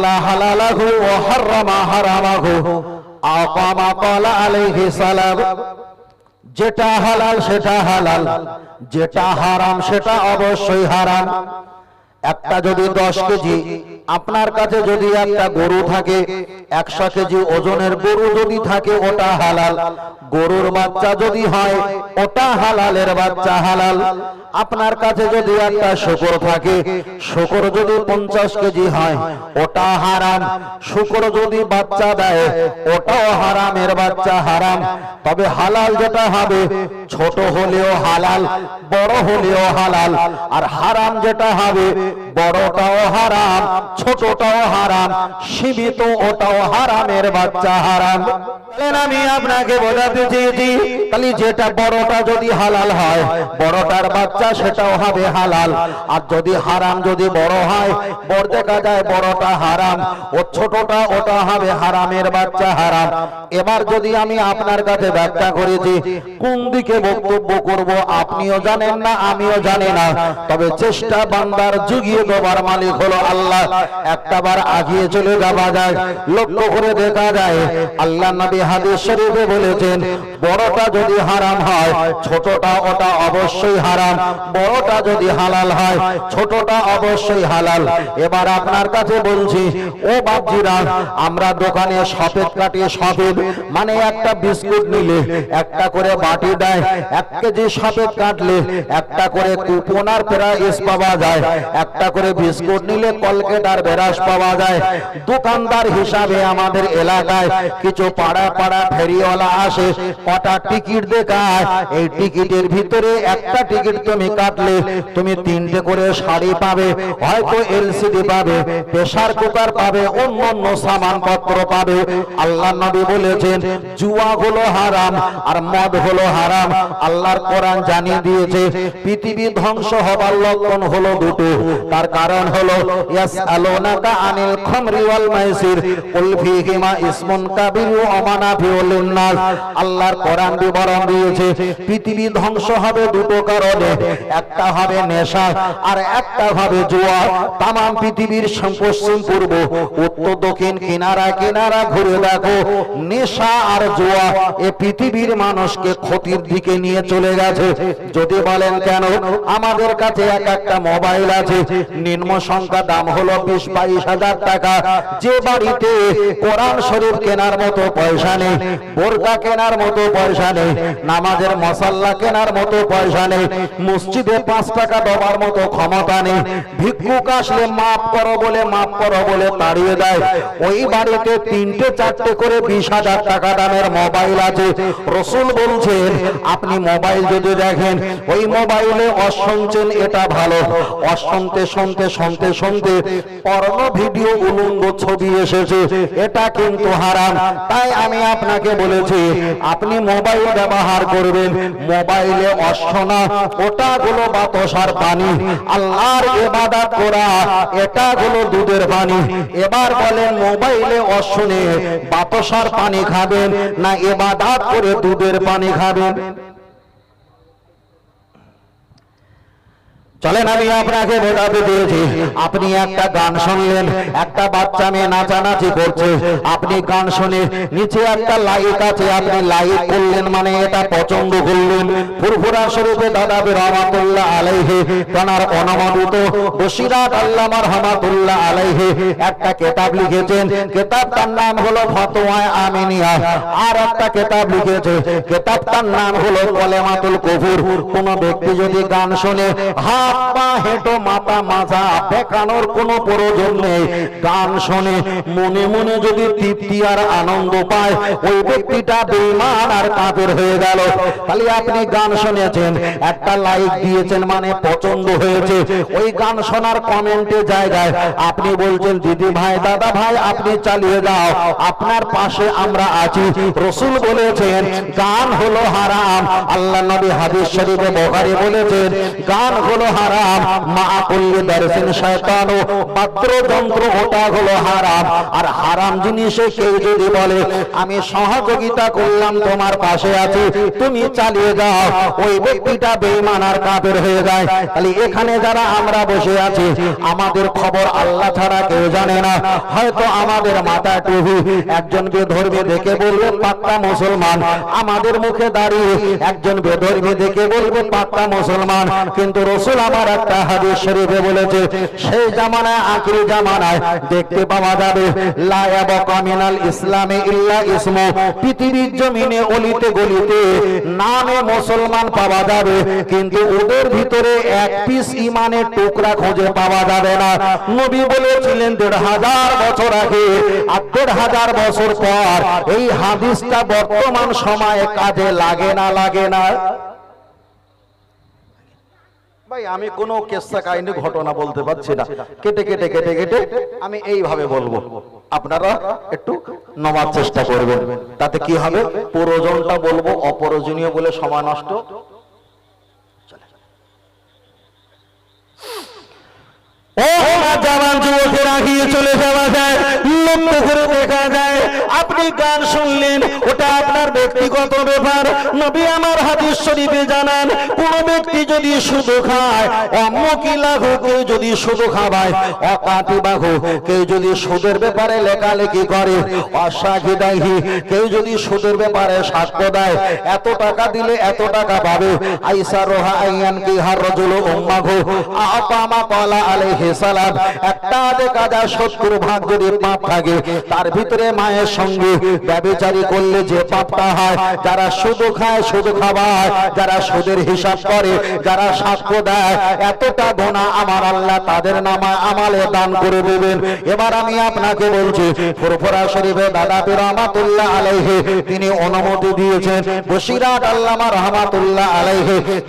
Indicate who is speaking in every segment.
Speaker 1: আল্লাহ হালালাহু ওয়া হারামা হারামাহু। আকামা ক্বালা আলাইহি সালাম। যেটা হালাল সেটা হালাল। যেটা হারাম সেটা অবশ্যই হারাম। একটা যদি দশ কেজি আপনার কাছে যদি একটা গরু থাকে, একশো কেজি ওজনের গরু যদি থাকে, ওটা হালাল। গরুর বাচ্চা যদি হয়, ওটা হালালের বাচ্চা হালাল। আপনার কাছে যদি একটা শুকর থাকে, শুকর যদি পঞ্চাশ কেজি হয়, ওটা হারাম। শুকর যদি বাচ্চা দেয়, ওটাও হারামের বাচ্চা হারাম। তবে হালাল যেটা হবে, ছোট হলেও হালাল, বড় হলেও হালাল। আর হারাম যেটা হবে, বড়টাও হারাম ছোটটাও হারাম সীমিত ওটাও হারামের বাচ্চা হারাম। আমি আপনাকে বোঝাতে চেয়েছি তাহলে যেটা বড়টা যদি হালাল হয়, বড়টার বাচ্চা সেটাও হবে হালাল। আর যদি হারাম যদি বড় হয়, বড় দেখা যায় বড়টা হারাম। ও ছোটটা, ওটা হবে হারামের বাচ্চা হারাম। এবার যদি আমি আপনার কাছে ব্যাখ্যা করেছি, কোন দিকে বক্তব্য করব আপনিও জানেন না, আমিও জানি না। তবে চেষ্টা বান্দার যুগিয়ে দেবার মালিক হলো আল্লাহ। একটা বার আগিয়ে চলে যাওয়া যায়, লক্ষ্য করে দেখা যায়, আল্লাহ নবী হাদিস শরীফে বলেছেন, বড়টা যদি হারাম হয়, ছোটটা ওটা অবশ্যই হারাম, বড়টা যদি হালাল হয়, ছোটটা অবশ্যই হালাল। এবার আপনার কাছে বলছি, ও বাপজিরা, আমরা দোকানে সফেদ কাটিয়ে সফেদ মানে একটা বিস্কুট নিলে, একটা করে বাটি দেয়, এক কেজি সফেদ কাটলে একটা করে কুপন আর প্রাইস পাওয়া যায়, একটা করে বিস্কুট নিলে কলকেট আর বেরাস পাওয়া যায়। দোকানদার হিসাবে আমাদের এলাকায় কিছু পাড়া পাড়া ফেরিওয়ালা আসে, কটা টিকিট দেখায়। এই টিকিটের ভিতরে একটা টিকিট তুমি কাটলে, তুমি তিনটে করে শাড়ি পাবে, হয়তো এলসিডি পাবে, প্রেসার কুকার পাবে অন্য অন্য সামানপত্র পাবে। আল্লাহ নবী বলেছেন, জুয়া হলো হারাম আর মদ হলো হারাম। আল্লাহর কোরআন জানিয়ে দিয়েছে, পৃথিবী ধ্বংস হবার লক্ষণ হলো দুটো। তার কারণ হলো ইয়াসআলুনাকা আনিল খামরি ওয়াল মাইসির কুল ফীহিমা ইসমুন কাবীর ওয়া মানাফিউ লিন-নাস আল্লাহর কোরআন বিবরণ দিয়েছে, পৃথিবী ধ্বংস হবে দুটো কারণে একটা হবে নেশা আর একটা হবে জুয়া। তাম পৃথিবীর পশ্চিম, পূর্ব, উত্তর, দক্ষিণ, কিনারা কিনারা ঘুরে দেখো। নেশা আর জুয়া এ পৃথিবীর মানুষকে ক্ষতির দিকে নিয়ে চলে গেছে। যদি বলেন কেন? আমাদের কাছে এক একটা মোবাইল আছে। নিম্ন সংখ্যা দাম হলো বিশ বাইশ হাজার টাকা। যে বাড়িতে কোরআন শরীফ কেনার মতো পয়সা নেই, বোরকা কেনার মতো পয়সা নেই, নামাজের মশাল্লা কেনার মতো পয়সা নেই, মসজিদে পাঁচ টাকা দেওয়ার মতো ক্ষমতা নেই, ভিক্ষুক আসলে মাফ করো বলে, মাফ করো বলে তাড়িয়ে দেয়। ওই বাড়িতে তিনটে চারটে করে বিশ হাজার টাকা দামের মোবাইল আছে। রসুল বলছেন, আপনি মোবাইল যদি দেখেন, ওই মোবাইলে অশুনছেন এটা ভালো। অশুনতে শুনতে শুনতে শুনতে পর্ণ ভিডিও উলঙ্গ ছবি এসেছে। এটা কিন্তু হারাম। তাই আমি আপনাকে বলেছি, আপনি মোবাইল ব্যবহার করবেন, মোবাইলে অশোনা ওটা গুলো বাতসার পানি। আল্লাহর এবাদত করা এটা গুলো দুধের পানি। এবার বলেন, মোবাইলে অশোনে বাতসার পানি খাবেন না এবাদাত করে দুধের পানি খাবেন? চলেন আমি আপনাকে বোঝাতে দিয়েছি। আপনি একটা গান শুনলেন, একটা বাচ্চা মেয়ে নাচানাচি করছে। আপনি গান শুনে নিচে একটা লাইক আছে, আপনি লাইক করলেন মানে এটা পছন্দ করলেন। ফুরফুরা স্বরূপে দাদা রহমাতুল্লাহ আলাইহে বসিরাত রহমাতুল্লাহ আলাইহে, একটা কেতাব লিখেছেন। কেতাবটার নাম হলো ফতোয়া আমিনিয়া। আর একটা কেতাব লিখেছে, কেতাবটার নাম হলো কলেমাতুল কফুর। কোন ব্যক্তি যদি গান শুনে, হা পা হেঁটো মাথা মাজা বেকানোর কোনো প্রয়োজন নেই। গান শোনে, মনে মনে যদি তৃপ্তি আর আনন্দ পায়, ওই ব্যক্তিটা বেমান আর কাপের হয়ে গেল। তাহলে আপনি গান শুনেছেন, একটা লাইক দিয়েছেন মানে পছন্দ হয়েছে। ওই গান শোনার কমেন্টে জায়গায় আপনি বলছেন, দিদি ভাই, দাদা ভাই, আপনি চালিয়ে যাও। আপনার পাশে আমরা আছি। রসুল বলেছেন, গান হলো হারাম। আল্লাহ নবী হাদিস শরীফে বোখারি বলেছেন, গান হলো হারাম। মা কুল্লি দারসিন শয়তানু বাদ্যযন্ত্র ওটা হলো হারাম। আর হারাম জিনিসে কেউ যদি বলে, আমি সহযোগিতা করলাম, তোমার পাশে আছি, তুমি চালিয়ে যাও। ওই ব্যক্তিটা বেঈমান আর কাফের হয়ে যায়। তাহলে এখানে যারা আমরা বসে আছি, আমাদের খবর আল্লাহ ছাড়া কেউ জানে না। হয়তো আমাদের মাথায় টুপি একজন বেধর্মী দেখে বলবে, পাক্কা মুসলমান। আমাদের মুখে দাঁড়িয়ে একজন বেধর্মী দেখে বলবে, পাক্কা মুসলমান। কিন্তু রসুল আমার একটা হাদিস শরীফে বলেছে, সেই জামানায় আখিরি জামানায় দেখতে পাওয়া যাবে, লা ইয়াবকা মিনাল ইসলামে ইল্লা ইসমু, পৃথিবীর জমিনে অলিতে গলিতে নামে মুসলমান পাওয়া যাবে, কিন্তু ওদের ভিতরে এক পিস ইমানের টুকরা খুঁজে পাওয়া যাবে না। নবী বলেছিলেন, দেড় হাজার বছর আগে আর হাজার বছর পর এই হাদিসটা বর্তমান সময়ে কাজে লাগে না লাগে না। ভাই আমি কোনো কেসা কাহিনী ঘটনা বলতে পারছি না। কেটে কেটে কেটে কেটে আমি এইভাবে বলব। আপনারা একটু নমার চেষ্টা করবেন। তাতে কি হবে? প্রয়োজনটা বলব অপ্রয়োজনীয় বলে সময় নষ্ট। ও চলে যাওয়া যায় দেখা যায়। আপনি শুনলেন আপনার ব্যক্তিগত ব্যাপার। নবী জানান সুদের ব্যাপারে লেখালেখি করে অসাহিদাহি কেউ যদি সুদের ব্যাপারে সাক্ষ্য দেয়, এত টাকা দিলে এত টাকা পাবে। আইসা রোহা আইয়ান কি হার রজুল আলাইহি সালাম, একটা ভাগ যদি পাপ থাকে, তার ভিতরে মায়ের সঙ্গে ব্যবিচারী করলে যে পাপটা হয়, যারা শুধু খায়, শুধু যারা সুদের হিসাব করে, যারা সাক্ষ্য দেয়, এতটা আমার আল্লাহ তাদের আমালে দান করে দেবেন। এবার আমি আপনাকে বলছি, ফুরফুরা শরীফে দাদা রহমাতুল্লাহ আলাইহি, তিনি অনুমতি দিয়েছেন। বসিরাট আল্লামা রহমাতুল্লাহ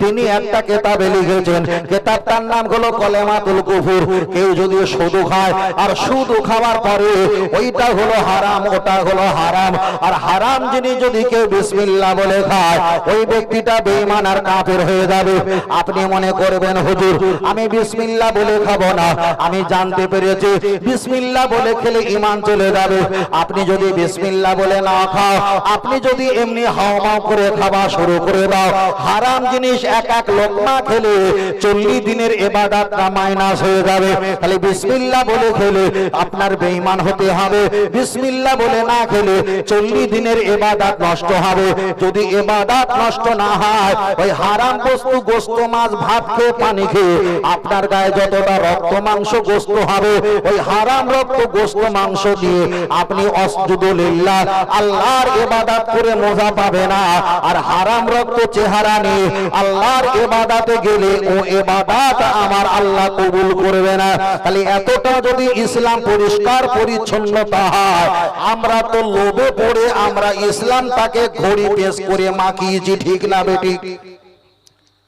Speaker 1: তিনি একটা কেতাবে লিখেছেন। কেতাবটার নাম হলো কলেমাতুল কুফুর। কেউ যদি শুধু খায়, আর শুধু খাওয়ার পরে ওইটা হলো হারাম, ওটা হলো হারাম। আর হারাম জিনিস যদি কেউ বিসমিল্লাহ বলে খায়, ওই ব্যক্তিটা বেঈমান আর কাফের হয়ে যাবে। আপনি মনে করবেন, হুজুর, আমি বিসমিল্লাহ বলে খাব না। আমি জানতে পেরেছি, বিসমিল্লাহ বলে খেলে ইমান চলে যাবে। আপনি যদি বিসমিল্লাহ বলে না খাও, আপনি যদি এমনি হাওমাও করে খাওয়া শুরু করে দাও। হারাম জিনিস এক এক লোকমা খেলে চল্লিশ দিনের এবাদাতটা মাইনাস হয়ে যাবে। তাহলে বিসমিল্লাহ বলে খেলে আপনার বেঈমান হতে হবে। বিসমিল্লাহ বলে না খেলে চল্লিশ দিনের এবাদাত নষ্ট হবে। যদি এবাদাত নষ্ট না হয়, ওই হারাম বস্তু গোস্ত মাছ, ভাত খেয়ে পানি খেয়ে আপনার গায়ে যতটা রক্ত মাংস গোস্ত হবে, ওই হারাম রক্ত গোস্ত মাংস দিয়ে আপনি অসজুদুলিল্লাহ আল্লাহর ইবাদত করে মজা পাবে না। আর হারাম রক্ত চেহারা নিয়ে আল্লাহর ইবাদতে গেলে ও ইবাদত আমার আল্লাহ কবুল করবে না। তাহলে এতটা যদি ইসলাম পরিষ্কার পরিচ্ছন্নতা হয় আমরা তো লোভে পড়ে আমরা ইসলামটাকে ঘড়ি পেশ করে মাখিয়েছি, ঠিক না বেটি?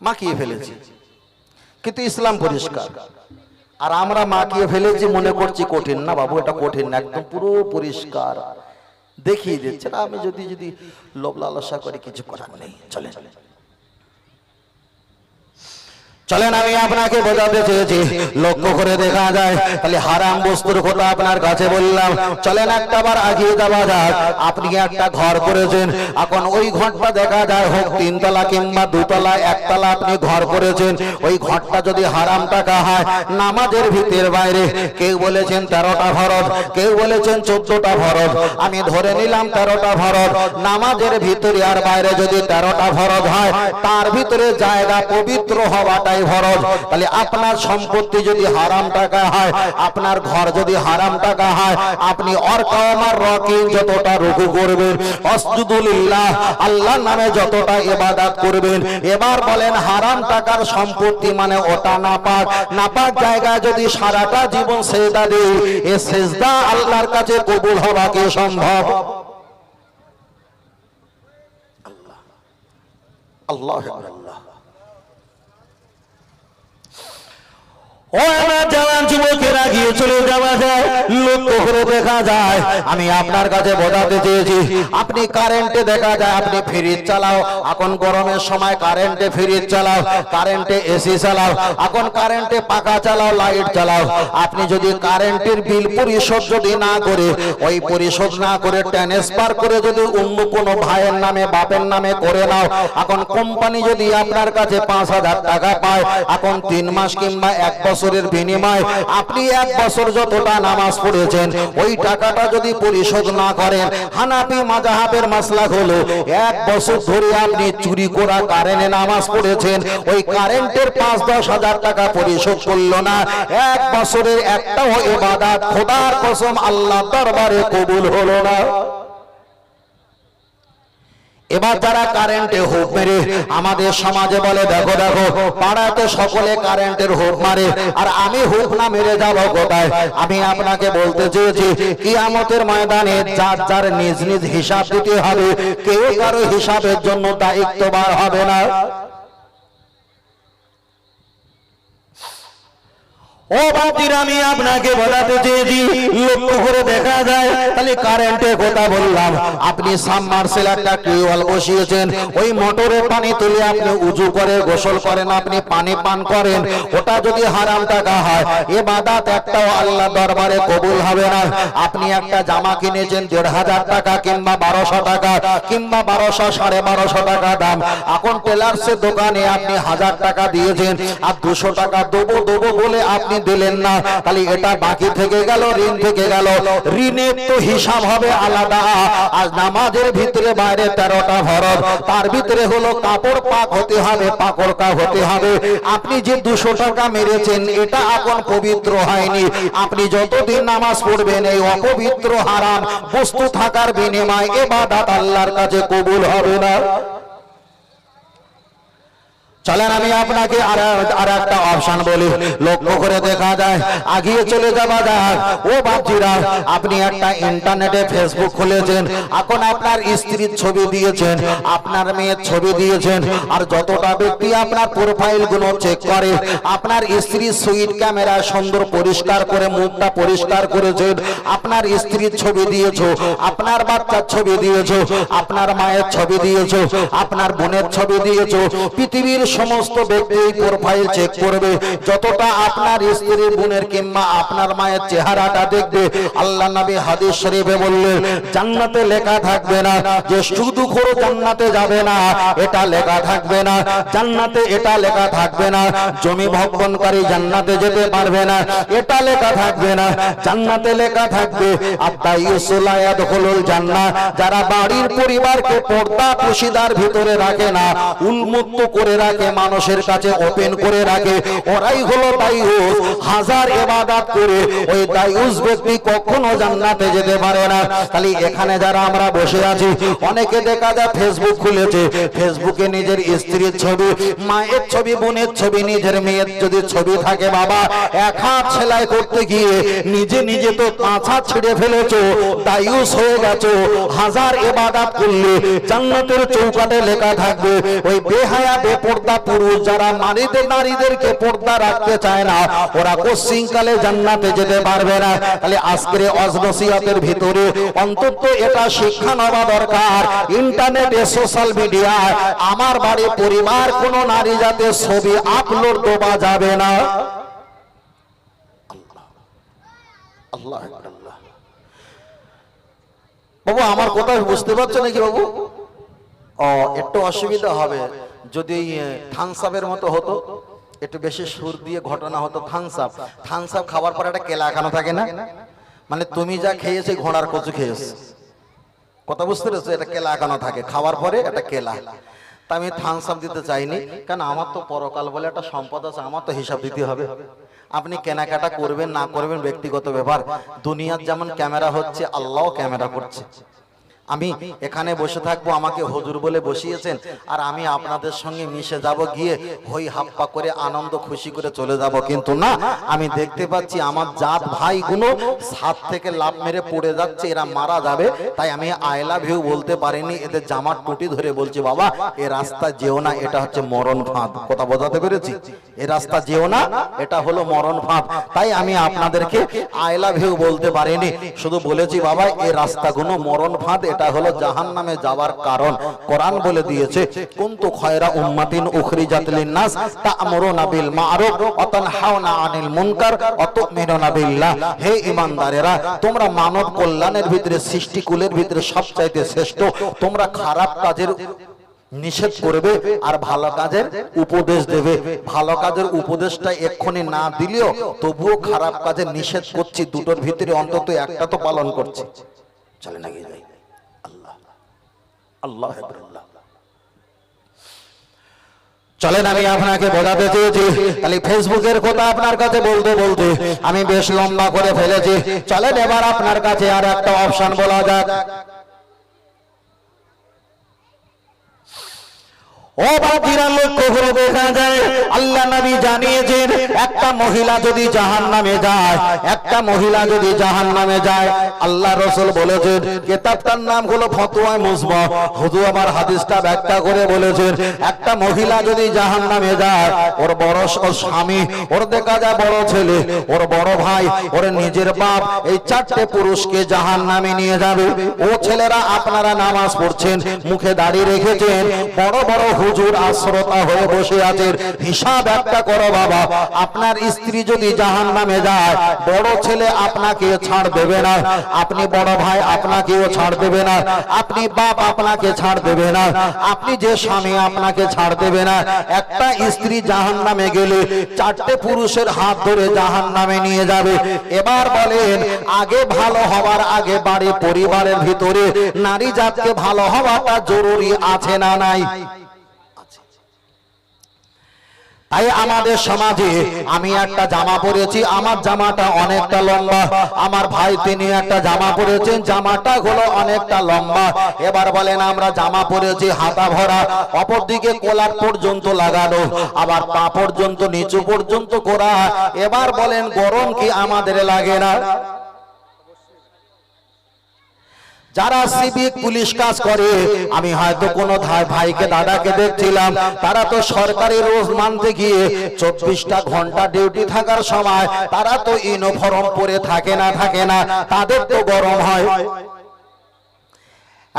Speaker 1: মাখিয়ে ফেলেছি। কিন্তু ইসলাম পরিষ্কার। আর আমরা মাখিয়ে ফেলেছি, মনে করছি কঠিন না বাবু, এটা কঠিন না, একদম পুরো পরিষ্কার। দেখিয়ে দিচ্ছে আমি যদি যদি লোভ লালসা করি, কিছু করার নেই। চলে চলে চলেন আমি আপনাকে বোঝাতে চেয়েছি। লক্ষ্য করে দেখা যায় তাহলে হারাম বস্তুর কথা আপনার কাছে বললাম। চলেন একটা বার আগিয়ে যাওয়া যাক। আপনি একটা ঘর করেছেন। এখন ওই ঘরটা দেখা যায় হোক তিনতলা কিংবা দুতলা, একতলা আপনি ঘর করেছেন। ওই ঘরটা যদি হারাম টাকা হয়, নামাজের ভিতের বাইরে। কেউ বলেছেন তেরোটা ভরত কেউ বলেছেন চোদ্দটা ভরত আমি ধরে নিলাম তেরোটা ভরত নামাজের ভিতরে আর বাইরে যদি তেরোটা ভরত হয়, তার ভিতরে জায়গা পবিত্র হওয়াটাই ফরজ। তাহলে আপনার সম্পত্তি যদি হারাম টাকা হয় আপনার ঘর যদি হারাম টাকা হয় আপনি অর্কামার রকিং যতটা রুকু করবেন অসজুদুলিল্লাহ আল্লাহর নামে যতটা ইবাদত করবেন এবার বলেন হারাম টাকার সম্পত্তি মানে ওটা নাপাক। নাপাক জায়গায় যদি সারাটা জীবন সেজদা দেই এ সেজদা আল্লাহর কাছে কবুল হওয়া কি সম্ভব? আল্লাহ। আল্লাহ। ও আমার জওয়ান যুবকেরা গিয়ে চলে যাওয়া যায় করে দেখা যায়। আমি আপনার কাছে বোঝাতে চেয়েছি, আপনি কারেন্টে দেখা যায়, আপনি ফ্রিজ চালাও। এখন গরমের সময় কারেন্টে ফ্রিজ চালাও কারেন্টে এসি চালাও, এখন কারেন্টে পাখা চালাও লাইট চালাও। আপনি যদি কারেন্টের বিল পরিশোধ যদি না করে, ওই পরিশোধ না করে ট্রান্সফার করে যদি অন্য কোনো ভাইয়ের নামে, বাপের নামে করে নাও, এখন কোম্পানি যদি আপনার কাছে পাঁচ হাজার টাকা পায়, এখন তিন মাস কিংবা এক বছরের বিনিময় আপনি এক বছর যতটা নামাজ পড়েছেন, ওই টাকাটা যদি পরিশোধ না করেন হানাপি মাজাহাবের মাসলা হলো, এক বছর ধরে আপনি চুরি করা কারেন্টে নামাজ পড়েছেন, ওই কারেন্টের পাঁচ দশ হাজার টাকা পরিশোধ করল না। এক বছরের একটাও এবাদাত খোদার কসম আল্লাহ দরবারে কবুল হলো না। এবার যারা কারেন্টে হোপ মেরে, আমাদের সমাজে বলে, দেখো দেখো, পাড়াতে সকলে কারেন্টের হোপ মারে, আর আমি হোপ না মেরে যাব কোথায়? আমি আপনাকে বলতে চেয়েছি, কিয়ামতের ময়দানে যার যার নিজ নিজ হিসাব দিতে হবে, কেউ কারও হিসাবের জন্য দায়িত্ববার হবে না। আপনি একটা দরবারে কবুল হবে না। আপনি একটা জামা কিনেছেন, দেড় হাজার টাকা কিংবা বারোশো টাকা, কিংবা বারোশো, সাড়ে বারোশো টাকা দাম। এখন টেলার্সের দোকানে আপনি হাজার টাকা দিয়েছেন, আর দুশো টাকা দেবো দেবো বলে আপনি দিলেন না, তাহলে এটা বাকি থেকে গেল, ঋণ থেকে গেল। ঋণের তো হিসাব হবে আলাদা। আজ নামাজের ভিতরে বাইরে তেরোটা ভরত তার ভিতরে হলো কাপড় পাক হতে হবে, পাকড় কা হতে হবে। আপনি যে দুশো টাকা মেরেছেন, এটা এখন পবিত্র হয়নি। আপনি যতদিন নামাজ পড়বেন, এই অপবিত্র হারাম বস্তু থাকার বিনিময় এবাদাত আল্লাহর কাছে কবুল হবে না। চলেন আমি আপনাকে আর একটা অপশন বলি। লক্ষ্য করে দেখা যায়, আগিয়ে চলে যাওয়া যাক ও বাপজিরা, আপনি একটা ইন্টারনেটে ফেসবুক খুলেছেন, এখন আপনার স্ত্রীর ছবি দিয়েছেন, আপনার মেয়ের ছবি দিয়েছেন, আর যতটা ব্যক্তি আপনার প্রোফাইলগুলো চেক করে, আপনার স্ত্রী সুইট ক্যামেরা সুন্দর পরিষ্কার করে, মুখটা পরিষ্কার করেছেন আপনার স্ত্রীর ছবি দিয়েছ, আপনার বাচ্চার ছবি দিয়েছ, আপনার মায়ের ছবি দিয়েছ, আপনার বোনের ছবি দিয়েছ, পৃথিবীর সমস্ত ব্যক্তি প্রোফাইল চেক করবে। যতটা আপনার স্ত্রীর বোনের কিংবা আপনার মায়ের চেহারাটা দেখবে, আল্লাহ নবী হাদিস শরীফে বললেন, জান্নাতে লেখা থাকবে না, যে শুধু করে জান্নাতে যাবে না, এটা লেখা থাকবে না, জান্নাতে এটা লেখা থাকবে না, জমি ভক্ষণকারী জান্নাতে যেতে পারবে না, এটা লেখা থাকবে না, জান্নাতে লেখা থাকবে। আত্মা ইউসুলায়াত হলুল জান্নাত যারা বাড়ির পরিবারকে পর্দা পুশিদার ভিতরে রাখে না, উন্মুক্ত করে রাখে মানুষের কাছে ওপেন করে রাখে। ওরাই হলো দায়ুস। হাজার এবাদাত করে ওই দায়ুস ব্যক্তি কখনো জান্নাতে যেতে পারে না। খালি এখানে যারা আমরা বসে আছি, অনেকে দেখা যায় ফেসবুক খুলেছে। ফেসবুকে নিজের স্ত্রীর ছবি, মায়ের ছবি, বোনের ছবি, নিজের মেয়ের যদি ছবি থাকে বাবা, এক হাত সেলাই করতে গিয়ে নিজে নিজে তো পাঁচ ছিঁড়ে ফেলেছো, দায়ুস হয়ে গেছো। হাজার এবাদাত করলে জান্নাতের চৌকাটে লেখা থাকবে, ওই বেহায়া, বেপর্দা পুরুষ, যারা নারীদের, নারীদেরকে পর্দা রাখতে চায় না, ওরা কোশ্চিনকালে জান্নাতে যেতে পারবে না। তাহলে আজকের অজনসিয়াতের ভিতরে অন্তত এটা শিক্ষা নেওয়া দরকার। ইন্টারনেটে, সোশ্যাল মিডিয়ায় আমার বাড়ি পরিবার, কোন নারী যাতে ছবি আপলোড দেওয়া যাবে না। বাবু, আমার কথা বুঝতে পারছ নাকি বাবু? ও, একটু অসুবিধা হবে। যদি থানসাপের মতো হতো একটু বেশি সুর দিয়ে ঘটনা হতো থানসাপ থানসাপ খাওয়ার পর একটা কেলা এখানে থাকে না? মানে তুমি যা খেয়েছো ঘোড়ার কচু খেয়েছো। কথা বুঝতে পেরেছ? এটা কেলা এখানে থাকে। খাওয়ার পরে একটা কেলা। তা আমি থানসাপ দিতে চাইনি কারণ আমার তো পরকাল বলে একটা সম্পদ আছে আমার তো হিসাব দিতে হবে। আপনি কেনাকাটা করবেন না করবেন ব্যক্তিগত ব্যাপার দুনিয়ার যেমন ক্যামেরা হচ্ছে আল্লাহ ক্যামেরা করছে। আমি এখানে বসে থাকব, আমাকে হুজুর বলে বসিয়েছেন, আর আমি আপনাদের সঙ্গে মিশে যাব, গিয়ে হই হাপ্পা করে আনন্দ, খুশি করে চলে যাব। কিন্তু না, আমি দেখতে পাচ্ছি আমার জাত ভাইগুলো ছাদ থেকে লাভ মেরে পড়ে যাচ্ছে, এরা মারা যাবে। তাই আমি আই লাভ ইউ বলতে পারিনি, এদের জামার টুটি ধরে বলছি, বাবা, এ রাস্তা যেও না, এটা হচ্ছে মরণ ফাঁদ। কথা বোঝাতে পেরেছি? এ রাস্তা যেও না, এটা হলো মরণ ফাঁদ। তাই আমি আপনাদেরকে আই লাভ ইউ বলতে পারিনি, শুধু বলেছি, বাবা, এ রাস্তাগুলো মরণ ফাঁদ এটা হলো জাহান নামে যাওয়ার কারণ। কোরআন বলে দিয়েছে, কুন্তু খয়রা উম্মাতিন উখরিজাত লিন-নাস তা'মুরুনা বিল মা'রুফ ওয়া তানহাউনা আনিল মুনকার ওয়া তু'মিনুনা বিল্লাহ। হে ঈমানদারেরা, তোমরা মানব কল্যাণের ভিতরে, সৃষ্টিকুলের ভিতরে সবচাইতে শ্রেষ্ঠ। তোমরা খারাপ কাজের নিষেধ করবে আর ভালো কাজের উপদেশ দেবে। ভালো কাজের উপদেশটা এক্ষুনি না দিলেও তবুও খারাপ কাজের নিষেধ করছি। দুটোর ভিতরে অন্তত একটা তো পালন করছি। চলে না গিয়ে যাই। আল্লাহ। চলেন আমি আপনাকে বোঝাতে চেয়েছি। তাহলে ফেসবুকের কথা আপনার কাছে বলতে বলতে আমি বেশ লম্বা করে ফেলেছি। চলেন এবার আপনার কাছে আর একটা অপশন বলা যাক ও বাকিরা লক্ষ্য করে একটা মহিলা যদি জাহান নামে যায় ওর বড় স- স্বামী, ওর দেখা যায় বড় ছেলে, ওর বড় ভাই, ওর নিজের বাপ, এই চারটে পুরুষকে জাহান নামে নিয়ে যাবে। ও ছেলেরা আপনারা নামাজ পড়ছেন, মুখে দাঁড়িয়ে রেখেছেন, বড় বড় হুজুর আশ্রতা হয়ে বসে আছেন হিসাব একটা করো বাবা, আপনার স্ত্রী যদি জাহান নামে যায়, বড় ছেলে আপনাকে ছাড় দেবে না, আপনি বড় ভাই আপনাকেও ছাড় দেবে না, আপনি বাপ আপনাকে ছাড় দেবে না, আপনি যে স্বামী আপনাকে ছাড় দেবে না, একটা স্ত্রী জাহান নামে গেলে চারটে পুরুষের হাত ধরে জাহান নামে নিয়ে যাবে। এবার বলেন, আগে ভালো হওয়ার আগে বাড়ি পরিবারের ভিতরে নারী জাতকে ভালো হওয়াটা জরুরি আছে না নাই? আমাদের সমাজে আমি একটা জামা পরেছি, আমার জামাটা অনেকটা লম্বা। আমার ভাই তিনি একটা জামা পরেছেন, জামাটা হলো অনেকটা লম্বা। এবার বলেন, আমরা জামা পরেছি, হাতা ভরা অপর দিকে কোলার পর্যন্ত লাগানো, আবার পা পর্যন্ত, নিচু পর্যন্ত করা। এবার বলেন, গরম কি আমাদের লাগে না? যারা সিভিক পুলিশ কাজ করে, আমি হয়তো কোনো ভাইকে, দাদাকে দেখছিলাম, তারা তো সরকারি রোজ মানতে গিয়ে চব্বিশটা ঘণ্টা ডিউটি থাকার সময় তারা তো ইউনিফর্ম পরে থাকে না থাকে না, তাদের তো গরম হয়।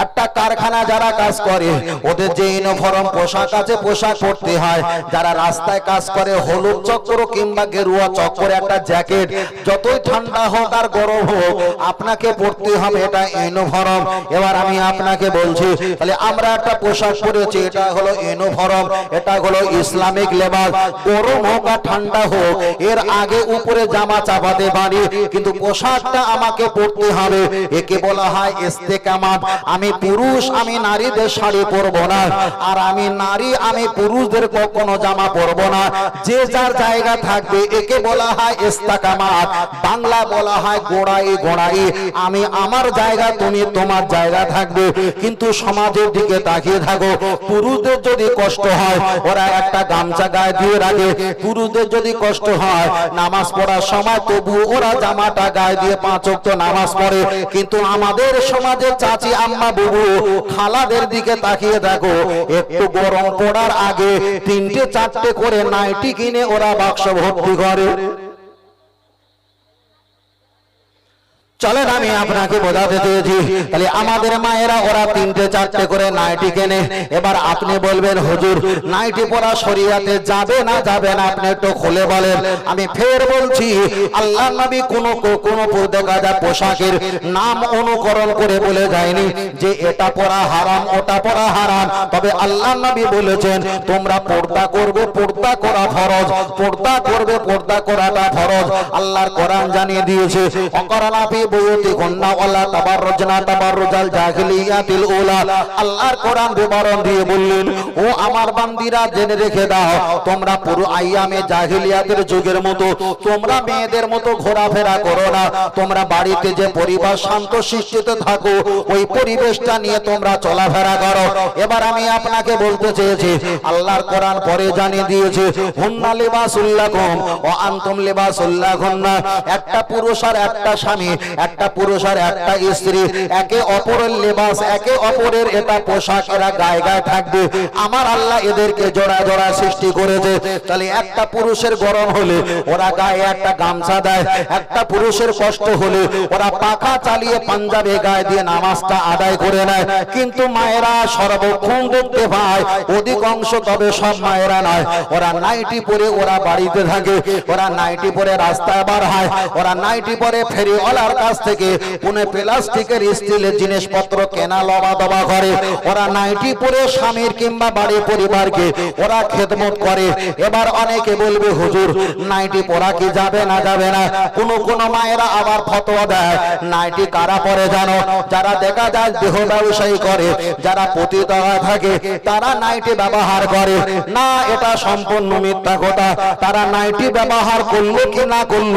Speaker 1: একটা কারখানা যারা কাজ করে, ওদের যে ইউনিফর্ম পোশাক আছে, পোশাক পরতে হয়। যারা রাস্তায় কাজ করে, হলুদ চক্র কিংবা গেরুয়া চক্কর একটা জ্যাকেট, যতই ঠান্ডা হোক আর গরম হোক, আপনাকে পরতে হবে এটা ইউনিফর্ম। এবার আমি আপনাকে বলছি, তাহলে আমরা একটা পোশাক পরেছি, এটা হলো ইউনিফর্ম, এটা হলো ইসলামিক লেবাস গরম হোক আর ঠান্ডা হোক, এর আগে উপরে জামা চাপাতে পারি, কিন্তু পোশাকটা আমাকে পরতে হবে। একে বলা হয় ইস্তেকামাত। আমি পুরুষ আমি নারীদের শাড়ি পরবো না। আর আমি নারী আমি পুরুষদের কখনো জামা পরবো না। যে যার জায়গা থাকবে একে বলা হয় ইস্তাকামাত। বাংলা বলা হয় গোড়াই গোড়াই। আমি আমার জায়গা তুমি তোমার জায়গা থাকবে। কিন্তু সমাজের দিকে তাকিয়ে থাকো। পুরুষদের যদি কষ্ট হয় ওরা একটা গামছা গায়ে দিয়ে রাখে। পুরুষদের যদি কষ্ট হয় নামাজ পড়ার সময় তবু ওরা জামাটা গায়ে দিয়ে পাঁচ ওয়াক্ত নামাজ পড়ে। কিন্তু আমাদের সমাজে চাচি আম্মা বুবু, খালাদের দিকে তাকিয়ে দেখো, একটু গরম পড়ার আগে তিনটে চারটে করে নাইটি কিনে ওরা বাক্স ভর্তি করে। চলেন আমি আপনাকে বোঝাতে চেয়েছি। তাহলে আমাদের মায়েরা ওরা তিনটে, চারটে করে নাইটি কেনে। এবার আপনি বলবেন, হুজুর, নাইটি পরা শরিয়াতে যাবে না যাবে না? আপনি একটু খুলে বলেন। আমি ফের বলছি আল্লাহ নবী কোন কোন দেখা যায় পোশাকের নাম অনুকরণ করে বলে যায়নি যে এটা পরা হারাম, ওটা পরা হারাম। তবে আল্লাহ নবী বলেছেন, তোমরা পর্দা করবে, পর্দা করা ফরজ, পর্দা করবে, পর্দা করাটা ফরজ। আল্লাহর কোরআন জানিয়ে দিয়েছে অকরালাপি বুয়ুতিকুন্না ওয়ালা তাবাররুজনা তাবাররুজাল জাহিলিয়াতিল উলা। আল্লাহর কোরআন বিবরণ দিয়ে বললেন, ও আমার বান্দিরা, জেনে রেখে দাও, তোমরা পুরো আইয়ামে জাহিলিয়াতের যুগের মতো, তোমরা মেয়েদের মতো ঘোরাফেরা করো না। তোমরা বাড়িতে যে পরিবার শান্ত শিষ্টিতে থাকো, ওই পরিবেশটা নিয়ে তোমরা চলাফেরা করো। এবার আমি আপনাকে বলতে চেয়েছি, আল্লাহর কোরআন পরে জানিয়ে দিয়েছে, হুন্না লিবাসুল্লাকুম ও আনতুম লিবাসুল্লাকুন্না একটা পুরুষ আর একটা স্বামী একটা পুরুষ আর একটা স্ত্রী, একে অপরের লেবাস, একে অপরের এটা পোশাক, এরা গায়ে গায়ে থাকবে। আমার আল্লাহ এদেরকে জোড়া জোড়া সৃষ্টি করেছে। তাহলে একটা পুরুষের গরম হলে ওরা গায়ে একটা গামছা দেয়, একটা পুরুষের কষ্ট হলে ওরা পাখা চালিয়ে পাঞ্জাবে গায়ে দিয়ে নামাজটা আদায় করে নেয়। কিন্তু মায়েরা সর্বক্ষণ দেখতে পায়, অধিকাংশ তবে সব মায়েরা নয়। ওরা নাইটি পরে ওরা বাড়িতে থাকে, ওরা নাইটি পরে রাস্তায় বার হয়, ওরা নাইটি পরে ফেরি ফেরিওয়ালার কাছ থেকে পুনে প্লাস্টিকের স্টিলের জিনিসপত্র কেনা লবা দবা করে। ওরা নাইটি পরে স্বামীর কিংবা বাড়ি পরিবারকে ওরা খেদমত করে। এবার অনেকে বলবে, হুজুর নাইটি পরা কি যাবে না যাবে না? কোন কোন মায়েরা আবার ফতোয়া দেয়, নাইটি কারা পরে জানো? যারা দেখা যায় দেহ ব্যবসায়ী করে, যারা পতিত থাকে, তারা নাইটি ব্যবহার করে। না, এটা সম্পূর্ণ মিথ্যা কথা। তারা নাইটি ব্যবহার করল কি না করল,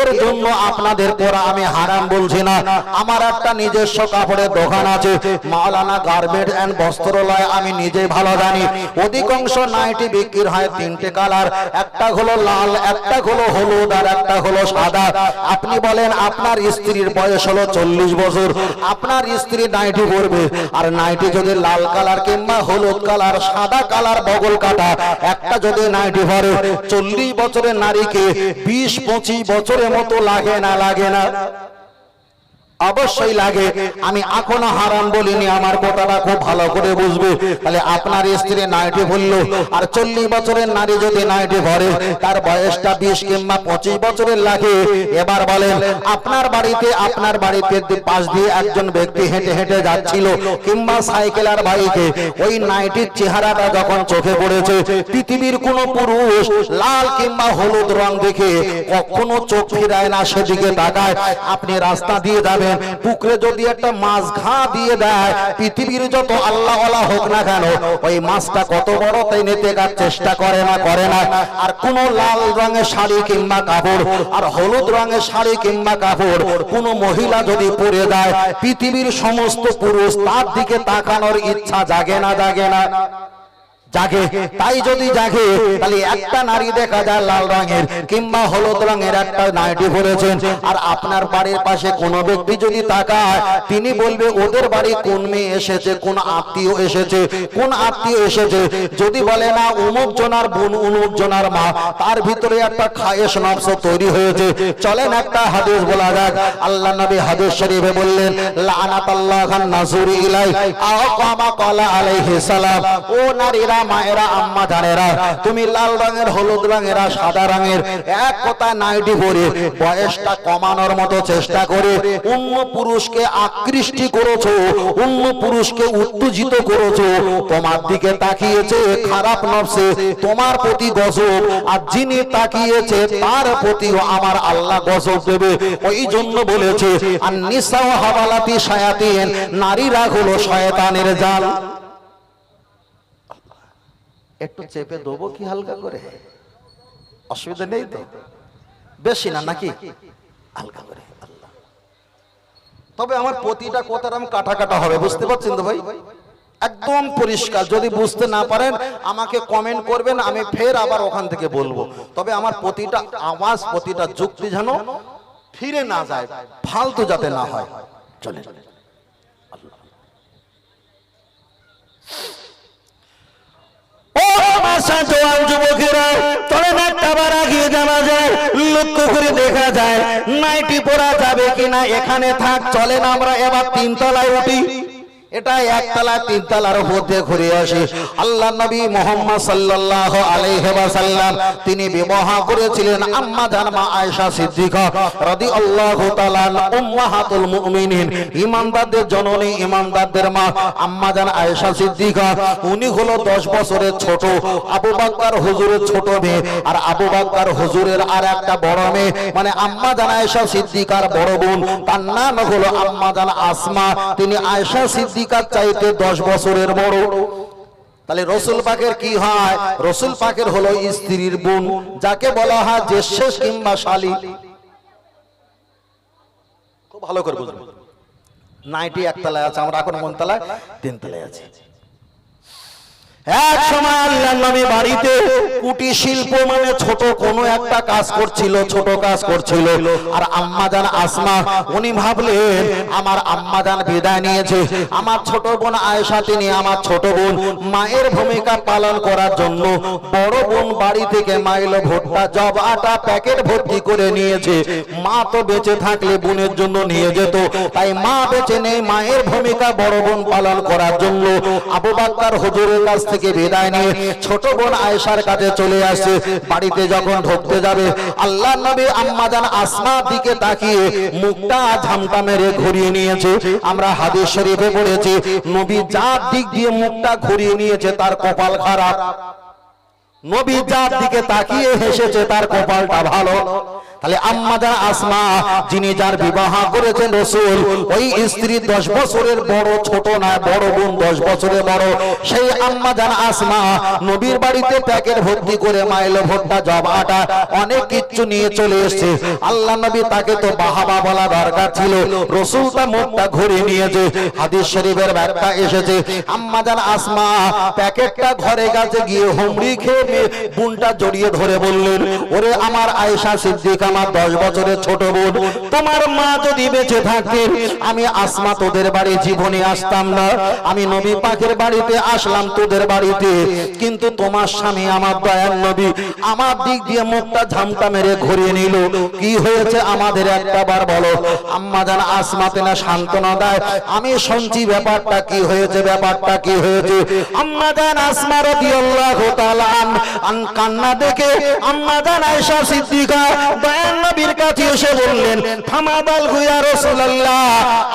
Speaker 1: এর জন্য আপনাদের পরা আমি হারাম বলছি না। আমার একটা নিজস্ব কাপড়ের দোকান আছে। মাওলানা গার্মেন্ট এন্ড বস্ত্রালয়, আমি নিজে ভালো জানি। অধিকাংশ নাইটি বিক্রি হয় তিনটে কালার। একটা হলো লাল, একটা হলো হলুদ, আর একটা হলো সাদা। আপনি বলেন, আপনার স্ত্রীর বয়স হলো চল্লিশ বছর। আপনার স্ত্রী নাইটি পরবে। আর নাইটি যদি লাল কালার কিংবা হলুদ কালার, সাদা কালার, বগল কাটা, একটা যদি নাইটি পরে, চল্লিশ বছরের নারীকে বিশ পঁচিশ বছরের মতো লাগে না লাগে না। অবশ্যই লাগে। আমি এখনও হারাম বলিনি আমার কথাটা খুব ভালো করে বুঝবে। তাহলে আপনার স্ত্রী নাইটি বলল আর চল্লিশ বছরের নারী যদি নাইটি ভরে তার বয়সটা বিশ কিংবা পঁচিশ বছরের লাগে। এবার বলেন আপনার বাড়িতে আপনার বাড়িতে পাশ দিয়ে একজন ব্যক্তি হেঁটে হেঁটে যাচ্ছিল কিংবা সাইকেল আর বাইকে ওই নাইটির চেহারাটা যখন চোখে পড়েছে পৃথিবীর কোন পুরুষ লাল কিংবা হলুদ রং দেখে কখনো চোখ ফিরায় না সেদিকে তাকায়। আপনি রাস্তা দিয়ে যাবেন পুকুরে যদি একটা মাছ ঘা দিয়ে দেয়, পৃথিবীর যত আল্লাহ হোক না কেন, ওই মাছটা কত বড় তাই নিতে চেষ্টা করে না করে না। আর লাল রঙের শাড়ি কিংবা কাপড়, আর হলুদ রঙের শাড়ি কিংবা কাপড়, কোন মহিলা যদি পরে দেয় পৃথিবীর সমস্ত পুরুষ তার দিকে তাকানোর ইচ্ছা জাগে না জাগে না। জাগে। তাই যদি জাগে, তাহলে একটা নারী দেখা যায় লাল রঙের কিংবা হলুদ রঙের একটা নাইটি পরেছেন। আর আপনার বাড়ির পাশে কোন ব্যক্তি যদি তাকায়, তিনি বলবে, ওদের বাড়ি কোন মেয়ে এসেছে, কোন আত্মীয় এসেছে, কোন আত্মীয় এসেছে? যদি বলে, না অমুক জনার বোন অমুক জনার মা। তার ভিতরে একটা খায়েশ নফস তৈরি হয়েছে। চলেন একটা হাদিস বলা যাক। আল্লাহ নবী হাদিস শরীফে বললেন লানাত আল্লাহ খান নাজুরি ইলাই আকামা কলা আলাইহিস সালাম। ও নারীরা মায়েরা, আম্মা জানেরা, তুমি লাল রঙের, হলুদ রঙের, সাদা রঙের, এক কথা নাইটি পরে বয়সটা কমানোর মতো চেষ্টা করে অন্য পুরুষকে আকৃষ্টি করেছ, অন্য পুরুষকে উত্তেজিত করেছ, তোমার দিকে তাকিয়েছে খারাপ নফসে তোমার প্রতি গজব, আর যিনি তাকিয়েছে তার প্রতিও আমার আল্লাহ গজব দেবে। ওই জন্য বলেছে আর নিসাও হাওয়ালাতি শায়াতিন নারীরা হলো শয়তানের জাল। একটু চেপে দেবো কি হালকা করে? অসুবিধা নেই তো? বেশি না নাকি? হালকা করে আল্লাহ। তবে আমার প্রতিটা কথার আমি কাটা কাটা হবে বুঝতে পারছেন তো ভাই? একদম পরিষ্কার যদি বুঝতে না পারেন আমাকে কমেন্ট করবেন আমি ফের আবার ওখান থেকে বলব। তবে আমার প্রতিটা আওয়াজ প্রতিটা যুক্তি যেন ফিরে না যায় ফালতু যাতে না হয়। চলে ও মাসা জওয়ান যুবকেরা চলেন একটা বার আগিয়ে জানা যায়, লক্ষ্য করে দেখা যায়, নাইটি পরা যাবে কিনা, এখানে থাক, চলেন আমরা এবার তিনতলায় উঠি। এটা একতলা, তিনতলার মধ্যে ঘুরে আসে। আল্লাহ নবী মোহাম্মদ সাল্লাল্লাহু আলাইহি তিনি বিবাহ করেছিলেন আম্মা জান মা আয়েশা সিদ্দিকা রাদিয়াল্লাহু তাআলা উম্মাহাতুল মুমিনিন। ইমানদারদের জননী, ইমানদারদের মা আম্মা জান আয়েশা সিদ্দিকা, উনি হলো 10 বছরের ছোট, আবু বকর হুজুরের ছোট মেয়ে। আর আবু বকর হুজুরের আর একটা বড় মেয়ে মানে আম্মা জান আয়েশা সিদ্দিকার বড় বোন। তার নাম হলো আম্মা জান আসমা। তিনি আয়েশা সিদ্দিকার চাইতে 10 বছরের বড়। তাহলে রসুল পাকের কি হয়? রসুল পাকের হলো স্ত্রীর বোন, যাকে বলা হয় যে শেষ কিংবা শালী। খুব ভালো করে বুঝবেন নাইটি একতলায় আছে, আমরা এখন মনতলায় তিনতলায় তিন তলায় আছি। এক সময় আল্লাহ নবী বাড়িতে কুটির শিল্প মানে ছোট কোনো একটা কাজ করছিল, ছোট কাজ করছিল। আর আম্মা জান আসমা, উনি ভাবলেন, আমার আম্মা জান বিদায় নিয়েছে। আমার ছোট বোন আয়েশা, তিনি আমার ছোট বোন। মায়ের ভূমিকা পালন করার জন্য বড় বোন বাড়ি থেকে মাইলো ভুট্টা জব আটা প্যাকেট ভর্তি করে নিয়েছে। মা তো বেঁচে থাকলে বোনের জন্য নিয়ে যেত। তাই মা বেঁচে নেই, মায়ের ভূমিকা বড় বোন পালন করার জন্য। আবু বাক্কার হুজুরের কাছ থেকে বিদায় নিয়ে ছোট বোন আয়েশার কাছে চলে আসে। বাড়িতে যখন ঢুকতে যাবে আল্লাহ নবী আম্মা জান আসমার দিকে তাকিয়ে মুখটা ঝামটা মেরে ঘুরিয়ে নিয়েছে। আমরা হাদিস শরীফে পড়েছি, নবী যার দিক দিয়ে মুখটা ঘুরিয়ে নিয়েছে, তার কপাল খারাপ। নবী যার দিকে তাকিয়ে হেসেছে, তার কপালটা ভালো। তাহলে আম্মা যান আসমা, যিনি যার বিবাহ করেছেন রসুল, ওই স্ত্রী দশ বছরের বড়, ছোট না, বড় বোন দশ বছরের বড়, সেই আম্মা যান আসমা, নবীর বাড়িতে প্যাকেট ভর্তি করে মাইলো ভোটটা, জব আটা, অনেক কিচ্ছু নিয়ে চলে এসেছে। আল্লাহ নবী তাকে তো বাহাবা বলা দরকার ছিল। রসুল তা মুখটা ঘুরে নিয়েছে। হাদিস শরীফের ব্যাখ্যা এসেছে। আম্মা যান আসমা, প্যাকেটটা ঘরে কাছে গিয়ে হুমড়ি খেয়ে বোনটা জড়িয়ে ধরে বললেন, ওরে আমার আয়েশা সিদ্দিক আমার দশ বছরের ছোট বোন, তোমার মা যদি বেঁচে থাকতেন আমি আসমা তোদের বাড়ি জীবনে আসতাম না। আমি নবী পাকের বাড়িতে আসলাম তোদের বাড়িতে। কিন্তু তোমার স্বামী আমার দয়ার নবী, আমার দিক দিয়ে মুখটা ঝামটা মেরে ঘুরিয়ে নিল। কি হয়েছে আমাদের একটা বার বলো। আম্মা জান আসমাতে না সান্ত্বনা দেয়। আমি শুনছি ব্যাপারটা কি হয়েছে, ব্যাপারটা কি হয়েছে। আম্মা জান আসমা আন- আন কান্না দেখে আম্মা জান আয়েশা সিদ্দিকা নবীর কাছে এসে বললেন গুয়া রাসূলুল্লাহ।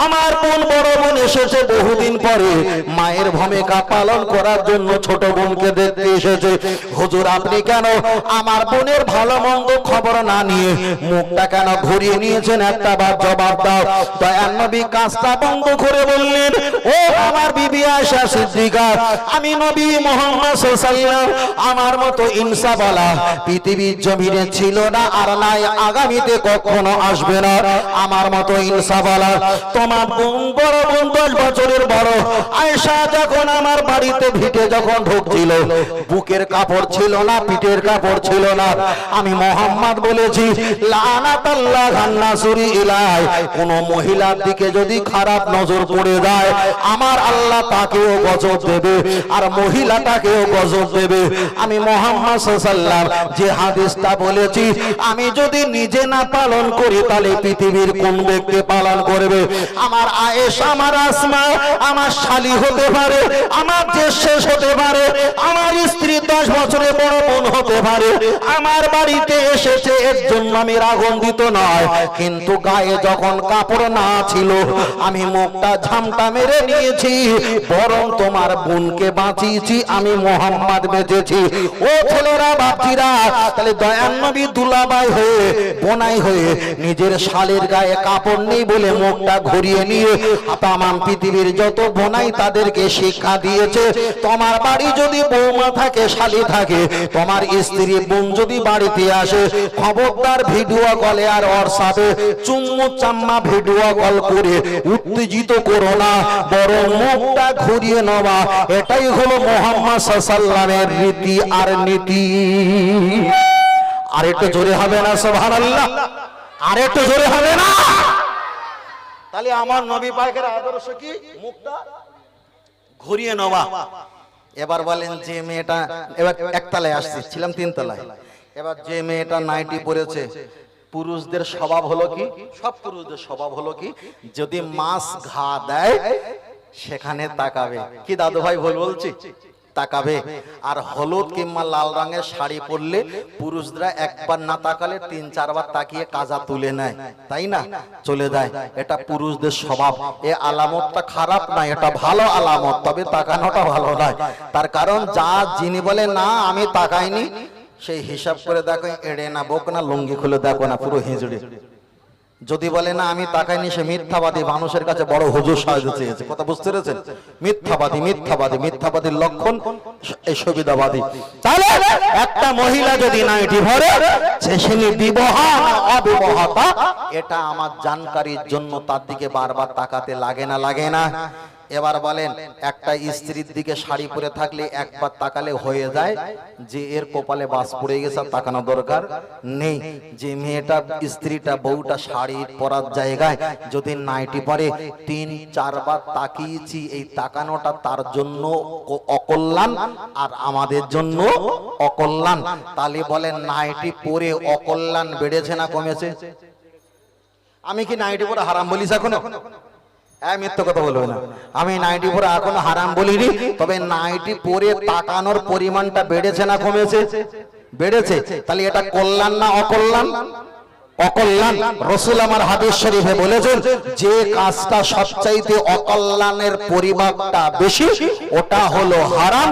Speaker 1: আমার বোন বড় বোন এসেছে বহুদিন পরে। মায়ের ভূমিকা পালন করার জন্য ছোট বোনকে দেখতে এসেছে। হুজুর, আপনি কেন আমার বোনের খবর না নিয়ে মুখটা কেন ঘুরিয়ে নিয়েছেন? একটা বার জবাব দাও। দয়ার নবী কাজটা বন্ধ করে বললেন, ও আমার বিবি আয়েশা সিদ্দিকা, আমি নবী মোহাম্মদ সাল্লাল্লাহু আমার মতো ইনসাফওয়ালা পৃথিবীর জমিনে ছিল না আর নাই আগামীতে কখনো আসবে না। আমার মতো ইনসাফওয়ালা, তোমার বড় বোন, দশ বছরের বড়। আয়েশা যখন আমার বাড়িতে ভিটে যখন ঢুকছিল, বুকের কাপড় ছিল না, পিঠের কাপড় ছিল না। আমি মোহাম্মদ বলেছি মহিলার দিকে যদি খারাপ নজর পড়ে যায়, আমার আল্লাহ তাকেও গজব দেবে আর মহিলাটাকেও গজব দেবে। আমি মোহাম্মদ যে হাদিসটা বলেছি, আমি যদি নিজে না পালন করি, তাহলে পৃথিবীর কোন ব্যক্তি পালন করবে? আমার আয়েস আমার আসমা, আমার শালি হতে পারে, আমার যে শেষ হতে পারে, আমার স্ত্রী দশ বছরের বড় বোন হতে পারে। আমার বাড়িতে এসেছে, এর জন্য আমি রাগন্দিত নয়। কিন্তু গায়ে যখন কাপড় না ছিল, আমি মুখটা ঝামটা মেরে নিয়েছি। বরং তোমার বোনকে বাঁচিয়েছি, আমি মোহাম্মদ বেঁচেছি। ও ছেলেরা, বাপজিরা, তাহলে দয়ান নবী দুলাবাই হয়ে, বোনাই হয়ে নিজের শালের গায়ে কাপড় নেই বলে মুখটা ঘুরিয়ে নিয়ে তামাম পৃথিবীর যত বোনাই তাদেরকে শিক্ষা দিয়েছে। তোমার বাড়ি যদি বৌমা থাকে, শালি থাকে, তোমার স্ত্রী বোন যদি বাড়িতে আসে, খবরদার ভিডিও কলে আর হোয়াটসঅ্যাপে চুম্মু চাম্মা ভিডিও কল করে উত্তেজিত করো না, বরং মুখটা ঘুরিয়ে নেওয়া এটাই হলো মোহাম্মদ সাল্লামের রীতি আর নীতি। আর একটু জোরে হবে না সোহান আল্লাহ আর একটু জোরে হবে না? তাহলে আমার নবী পাকের আদর্শ কি? মুখটা ঘুরিয়ে নেওয়া এবার বলেন যে মেয়েটা, এবার একতলায় আসছি, ছিলাম তিনতলায়। এবার যে মেয়েটা নাইটি পরেছে, পুরুষদের স্বভাব হলো কি? সব পুরুষদের স্বভাব হলো কি? যদি মাছ ঘা দেয়,
Speaker 2: সেখানে তাকাবে। কি দাদু ভাই ভুল বলছি? তাকাবে। আর হলুদ কিংবা লাল রঙের শাড়ি পরলে পুরুষরা একবার না তাকালে তিন, চারবার তাকিয়ে কাজা তুলে নেয়। তাই না? চলে যায়। এটা পুরুষদের স্বভাব। এ আলামতটা খারাপ না এটা ভালো আলামত, তবে তাকানোটা ভালো নয়। তার কারণ যা যিনি বলে, না, আমি তাকাইনি, সেই হিসাব করে দেখো, এড়ে না, বোক না, লুঙ্গি খুলে দেখো না, পুরো হিজড়ে যদি বলে, না, আমি তাকাইনি, সে মিথ্যাবাদী মানুষের কাছে বড় হুজুর সাহায্য চেয়েছে। কথা বুঝতে পেরেছেন? মিথ্যাবাদী মিথ্যাবাদী মিথ্যাবাদীর লক্ষণ এই সুবিধাবাদী। তাহলে একটা মহিলা যদি নাইটি ভরে সে বিবাহা অবিবাহতা, এটা আমার জানকারির জন্য তার দিকে বারবার তাকাতে লাগে না লাগে না। এবার বলেন, একটা স্ত্রীর দিকে শাড়ি পরে থাকলে একবার তাকালে হয়ে যায়, যে এর কপালে বাস পড়ে গেছে তাকানো দরকার নেই। যে মেয়েটা, স্ত্রীটা, বউটা শাড়ি পরার জায়গায় যদি নাইটি পরে, তিন, চারবার তাকিয়েছি, এই তাকানোটা তার জন্য অকল্যাণ আর আমাদের জন্য অকল্যাণ। তাহলে বলেন, নাইটি পরে অকল্যাণ বেড়েছে না কমেছে? আমি কি নাইটি পরে হারাম বলিস এখনও? মিথ্যে কথা না। আমি নাইটি পরে হারাম বলিনি, তবে নাইটি পরে তাকানোর পরিমাণটা বেড়েছে না কমেছে? বেড়েছে। তাহলে এটা কল্যাণ না অকল্যাণ? অকল্যাণ। রসুল আমার হাদিস শরীফে বলেছেন, যে কাজটা সবচাইতে অকল্যাণের পরিমাপটা বেশি, ওটা হলো হারাম।